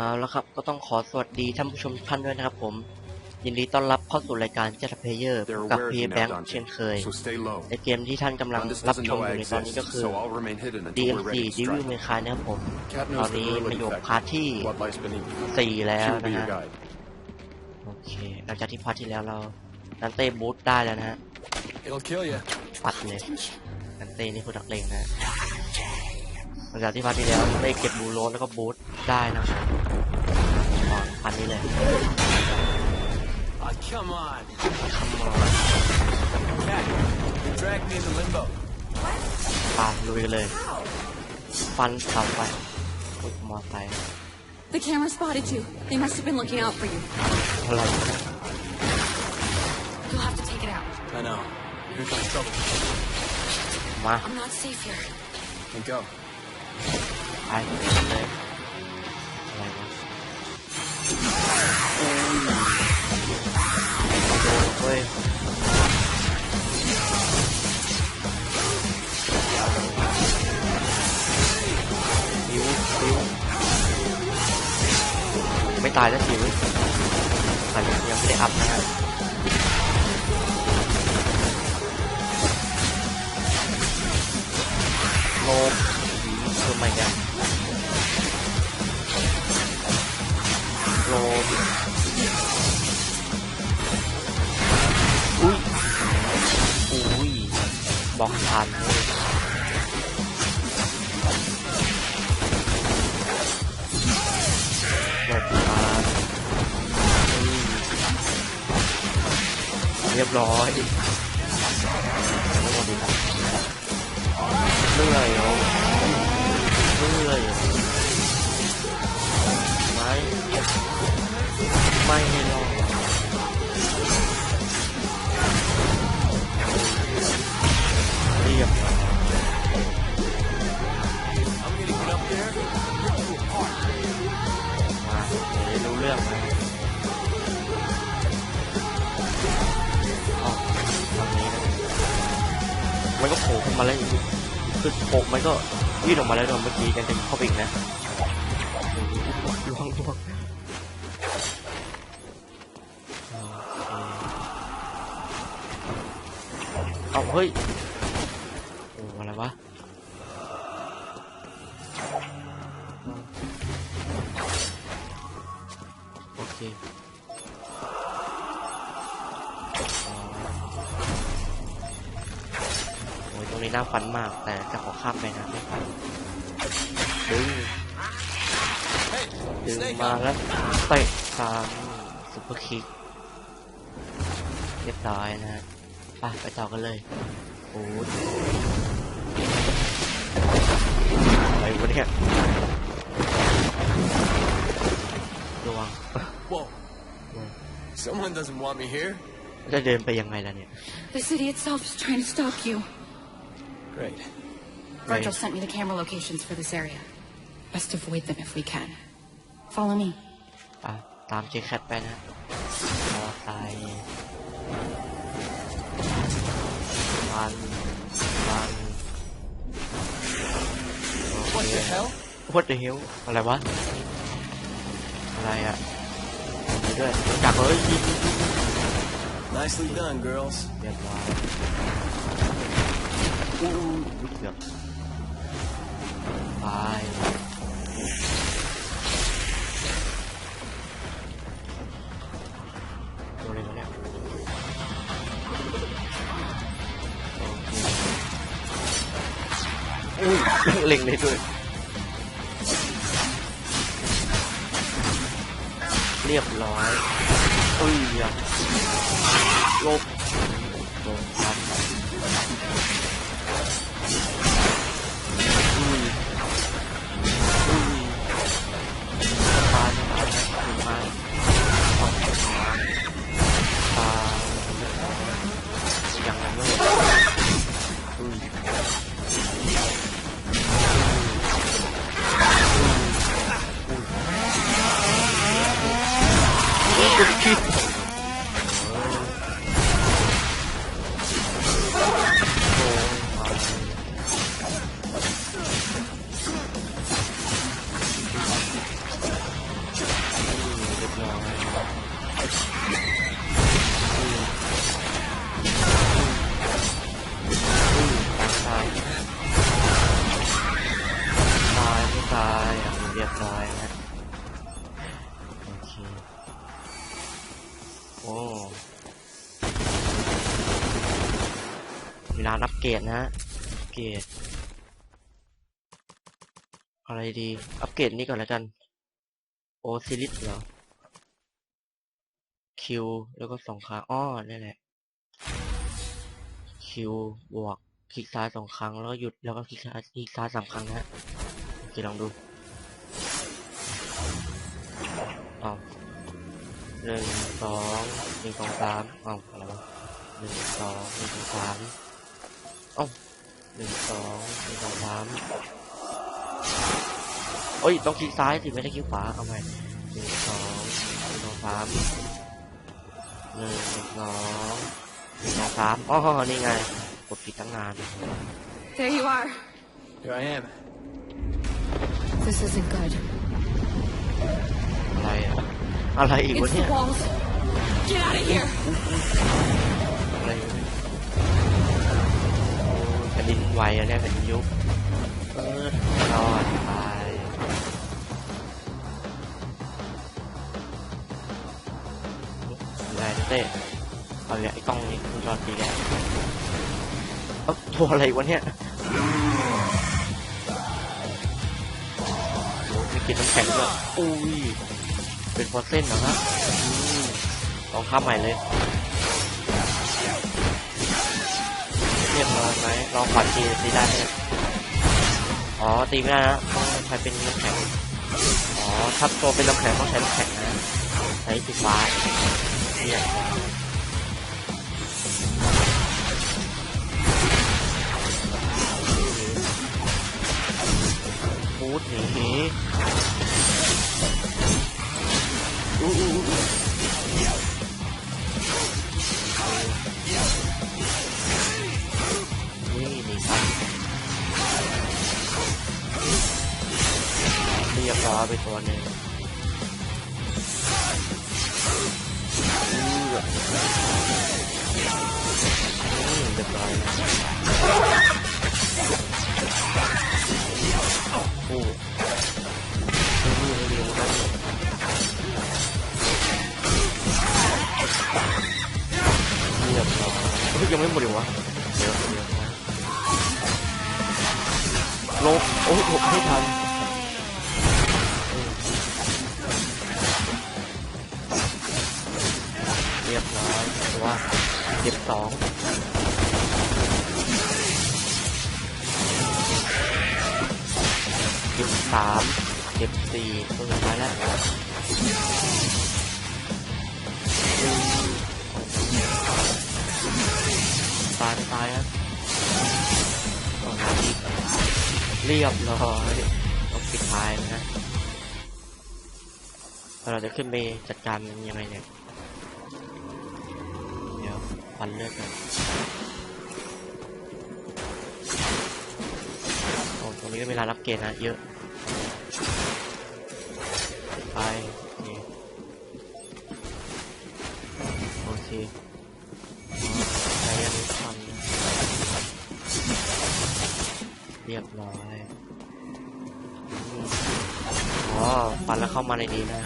เอาละครับก็ต้องขอสวัสดีท่านผู้ชมทุกท่านด้วยนะครับผม ยินดีต้อนรับเข้าสู่รายการ Jet Player They're กับ aware of พี you แบง now, ค์เช่น Dante. เคย So stay low. ในเกมที่ท่านกำลัง Mundus รับ doesn't ชม know อ I ยู่ในตอนนี้ก็ exist, คือ so I'll remain hidden until DMC we're ready to Devil strike. May Cry นะครับผม Cat ตอน knows the นี้มา Merlin อยู่พา effect. ร์ทที่ What lies beneath you. สี่แล้ว She will นะ be ฮะ your guide. โอเคหลังจากที่พาร์ทที่แล้วเรานันเต้บูทได้แล้วนะฮะ It'll kill you. ปัดเลยนันเต้นี่คือดักเลงนะ หลังจากที่พาร์ทที่แล้วได้เก็บบูโรสแล้วก็บูทได้นะครับอ๋อพันนี้เลย Oh, come on. คัมมอน Cat, you dragged me into limbo. ปาลุยกันเลยฟันเสาไฟอุ๊ยมอไซค์ The camera spotted you. They must have been looking out for you. อะไร You'll have to take it out. I know. Here comes trouble. มา I'm not safe here. And go. ไปอะไรวะโอ้ยยฟิวฟิวไม่ตายแล้วสิวแต่ยังไม่ได้อัพนะฮะโล บล็อกทันเว้ยหลบทันเรียบร้อยแล้ดีครับเรื่อยเหรอเรื่อยไม่ไม่ให้รอ มาแล้วอีกคือโผล่มันก็ยื่นออกมาแล้วโดนเมื่อกี้ยังจะเข้าไปอีกนะล่วงล่วงเอาเฮ้ยโอ้อะไรวะโอเค รงนี้น่าฟันมาก แต่จะขอข้ามไปนะไม่ฟันดึง Hey, ดึง snake มา up. แล้วเตะตามซุปเปอร์คิกเรียบร้อยนะฮะไปไปต่อกันเลยโอ้ยอะไรวะเนี่ยระวัง Whoa. Someone doesn't want me here. จะเดินไปยังไงล่ะเนี่ย The city itself is trying to stop you. Great. Virgil sent me the camera locations for this area. Best avoid them if we can. Follow me. ไปตามเจแคทไปนะมอไซค์วันวันโอ What เค the hell? What the hell อะไรวะ อะไรอ่ะมีด้วยจากเฮ้ยยิงยิงยิง Nicely done, girls. เรียบร้อย อู้หูเกือบไปโดนอะไรมาเนี่ยโอเคอุ้ยเล็งเลยด้วย เรียบร้อยเอ้ยลบ เกรดนะฮะอัปเกรดอะไรดี อัปเกรดนี่ก่อนแล้วกัน โอซิลิสเหรอ คิว แล้วก็สองครั้งอ้อนี่แหละ คิว บวก คลิกซ้ายสองครั้ง แล้วก็หยุด แล้วก็คลิกซ้ายคลิกซ้ายสามครั้งนะฮะโอเคลองดูเอาหนึ่งสองหนึ่งสองสามเอาอะไรวะหนึ่งสองหนึ่งสองสาม อ้าหนึ่งสองหนึ่งสองสามเอ้ย ต้องคลิกซ้ายสิไม่ได้คลิกขวาเอาใหม่หนึ่งสองหนึ่งสองสามหนึ่งสองหนึ่งสองสามอ๋อนี่ไงกดผิดตั้งนาน There you are. Here I am. This isn't good. อะไรอะอะไรอีกวะ It's เนี่ the ย walls. Get out of here. แผ่นดินไหวเนี่ยแผ่นยุบเออรอดไปอะไรเต้เอาเลยไอ้กล้องนี้คุณจอตีแกเอ้าตัวอะไรวะเนี่ยโอ้มีกินน้ำแข็งด้วยอุ้ยเป็นฟอเส้นเหรอฮะลองข้ามใหม่เลย ยบร้อยไหมลองปัดทีตีได้ไหมอ๋อตีไม่ได้นะต้องใช้เป็นน้ำแข็งอ๋อถ้าตัวเป็นน้ำแข็งต้องใช้น้ำแข็งนะใช้สีฟ้าเรียบร้อยฟูดหนี ยังไม่หมดเลยวะเดี๋ยวลบโอ้ยหลบไม่ทันเรียบร้อยว่าเก็บสองเก็บสามเก็บสี่ตัวสุดท้ายแล้วายตายครับสองนาทีเรียบร้อยต้องปิดท้ายนะเราจะขึ้นไปจัดการมันยังไงเนี่ย เดี๋ยวฟันเลือดกันโอ้ตรงนี้ก็เวลารับเกณฑ์นะเยอะ ไป โอเค เรียบร้อยอืมอ๋อฟันแล้วเข้ามาในนี้นะ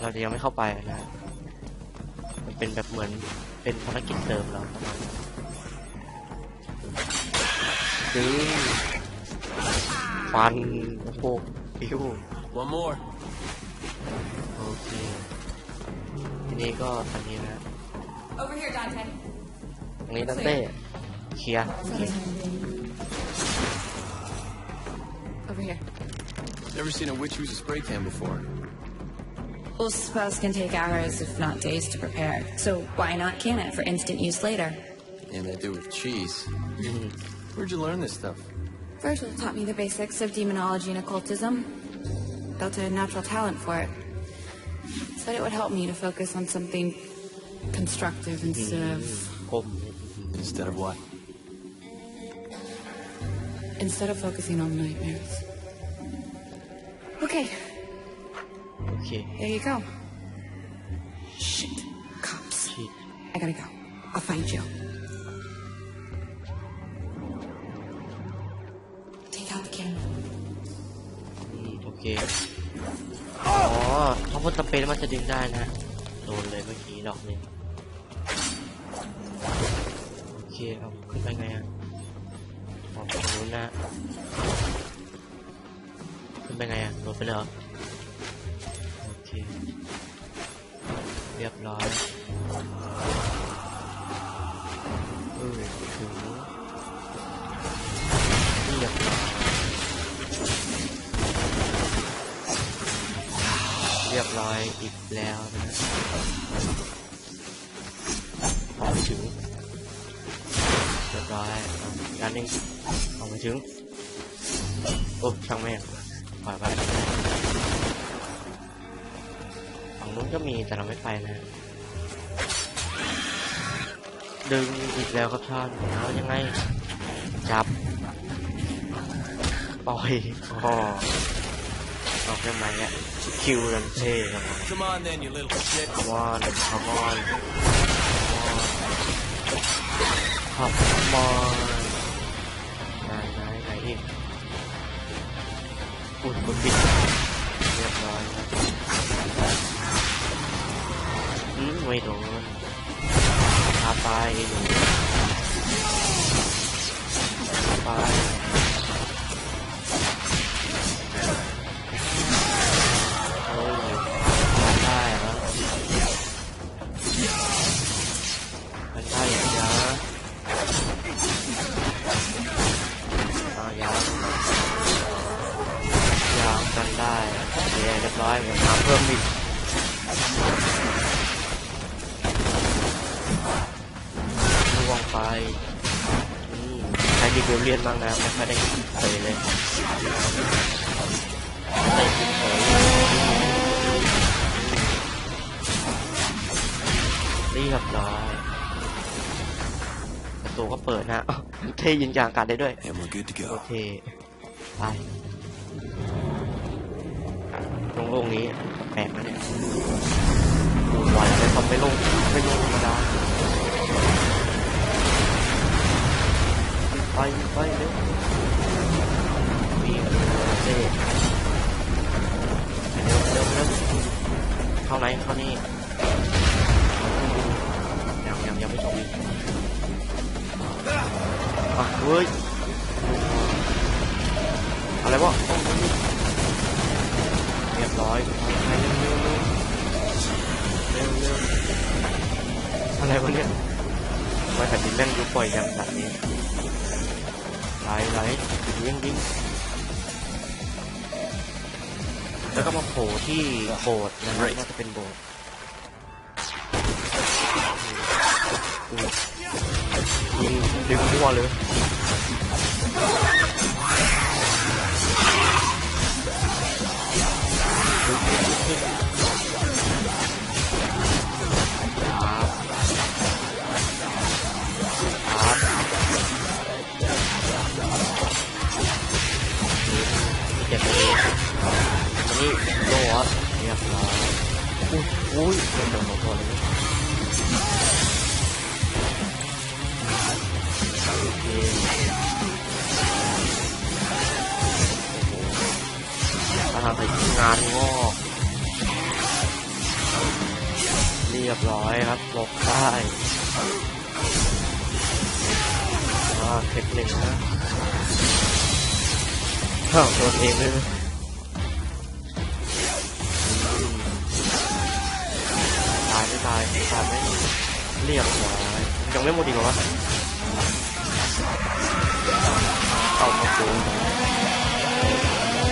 เราจะยังไม่เข้าไปนะ มันเป็นแบบเหมือนเป็นภารกิจเสริมเราประมาณนั้นดึงฟันโอ้โหปิ้ว One more. โอเค ทีนี้ก็อันนี้นะ Over here, Dante. ตรงนี้ตั้งเต้เคลียร์ Never seen a witch use a spray can before. Well, spells can take hours, if not days, to prepare. So why not can it for instant use later? And they do with cheese. Where'd you learn this stuff? Virgil taught me the basics of demonology and occultism. Built a natural talent for it. Said it would help me to focus on something constructive instead of hmm. คม Instead of what? instead of focusing on nightmares. โอเค there you go. Shit, cops. ฉีด I gotta go. I'll find you. Take out the camera. อืมโอเคอ๋อถ้าพ่นสเปรย์แล้วมันจะดึงได้นะ โดนเลยเมื่อกี้ดอกหนึงโอเค เอาขึ้นไปไงอะออกตรงนู้นนะขึ้นไปไงอะโดดไปเลยเหรอโอ เรียบร้อยเออถึงเรียบร้อยเรียบร้อยอีกแล้วนะพอไปถึงเรียบร้อยเอาด้านหนึงเอาไปถึงโอ้ช่างแม่งปล่อยไป ก็มีแต่เราไม่ไปนะ ดึงอีกแล้วครับท่านเอายังไง จับ ปล่อยอ๋อเอาแค่ไหมอะคิวรันเท่ครับ Come on then, you little shit. วอนขมอนขอบมอนไหนไหนไหนอีกอุ่นกุปิด ไม่โดนพาไปหนูพาไป เบลเลียนบ้างนะไม่ค่อยได้เคยเลยได้เคยเรียบร้อยประตูก็เปิดนะเทยิงยางกาศได้ด้วย โอเค ไปลงโล่งนี้แปลกนะเนี่ยดูไวเลยทำไม่ลงไม่ลงธรรมดา ไปไปเร็วมีเซ่เร็วเร็วเร็วเข้าไหนเข้านี่ยังยังยังไม่จบอีกอะเฮ้ย โบสถ์นะครับน่าจะเป็นโบสถ์อืมยิงดึงมั่วเลยครับครับเจ็บเลยมัน อุ้ยอุ้ยโดนโดนโดนเลยโอเคโอ้โหถ้าทำไปงานงอกเรียบร้อยครับลบได้อ่าเทคนิคนะอ้าวโดนเองเลย ตายไม่ตายตายไม่เรียบร้อยยังไม่หมดอีกเหรอวะเอามาโกง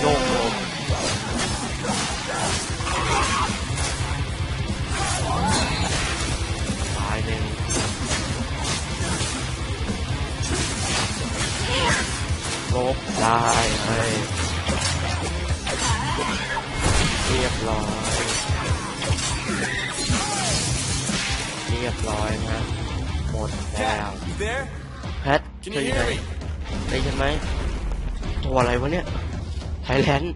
โยกโยกตายหนึ่งลบได้ เธออยู่ไหนได้ยินไหมตัวอะไรวะเนี่ยไทยแลนด์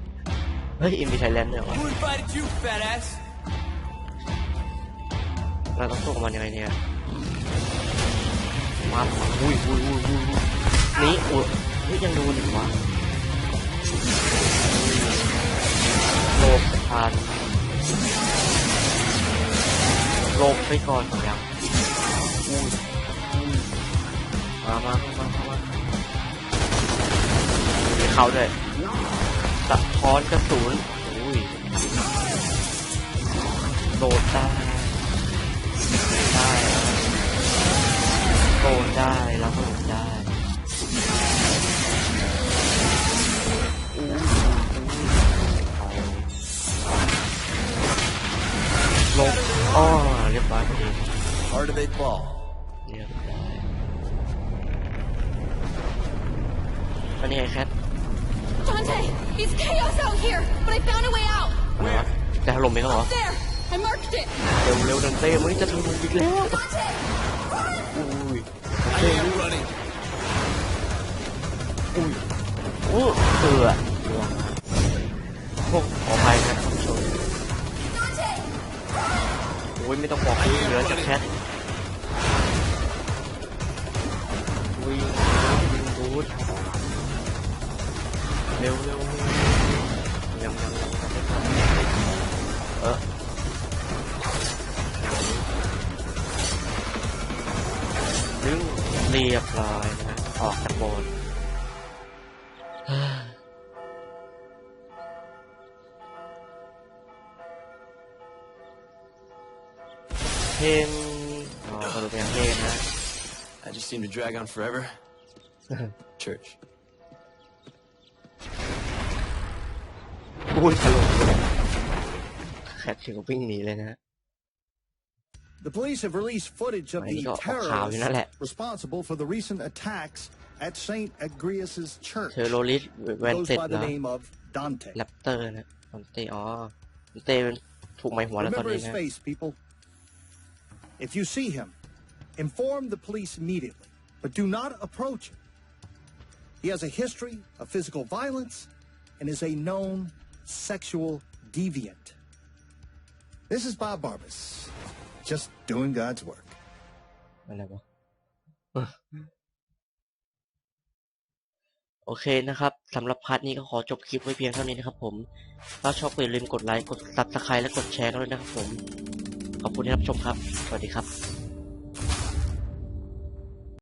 เฮ้ยอินมีไทยแลนด์เนี่ยเหรอ Who invited you, fat ass? เราต้องสู้กับมันยังไงเนี่ยมาอุ้ยอุ้ยอุ้ยอุ้ยอุ้ยนี่อุ้ยเฮ้ยยังดูอีกวะพันหลบไปก่อนยังอุ้ย มามามามามามีเขาด้วยสะท้อนกระสุนอุ้ยโดดได้ได้แล้วโดดได้แล้วก็โดดได้ลงอ้อเรียบร้อยพอดี Heart of eight ball. ล่มเองเหรอ There, I marked it. เร็วเร็วดันเต้มึงจะถล่มอีกแล้ว Dante, อุ้ย I am running. อุ้ยอู้เสือพวกขออภัยนะท่านผู้ชม Dante. โอ้ยไม่ต้องบอกให้เหลือจากแคทวิ่งวิ่งรูดเร็วเร็วเร็วยังยังยัง ยังไม่ทันเออดึงเรียบร้อยนะ ออกจากโบนเพลงอ๋อสรุปเป็นเพลงนะ I just seem to drag on forever. Church. พูดตลกเลยแค ทถึงกับวิ่งหนีเลยนะ The police have released footage of Ay, the ikaw, ako, yun na terrorists lang. responsible for the recent attacks at St. Agrias' church. เทอร์โรลิสแวน Goes เต็ด by เหร the อ name of Dante. แรปเตอร์นะดอนเต้อ๋อดอนเต้ถูกไหมหัวแล้วตอน Remember นี้ his นะ face, people. If you see him, inform the police immediately, but do not approach him. He has a history of physical violence and is a known sexual deviant. This is Bob Barbas, just doing God's work. อะไรวะโอเคนะครับสำหรับพาร์ทนี้ก็ขอจบคลิปไว้เพียงเท่านี้นะครับผม ถ้าชอบอย่าลืมกดไลค์ กดซับสไครต์และกดแชร์กันด้วยนะครับผม ขอบคุณที่รับชมครับ สวัสดีครับ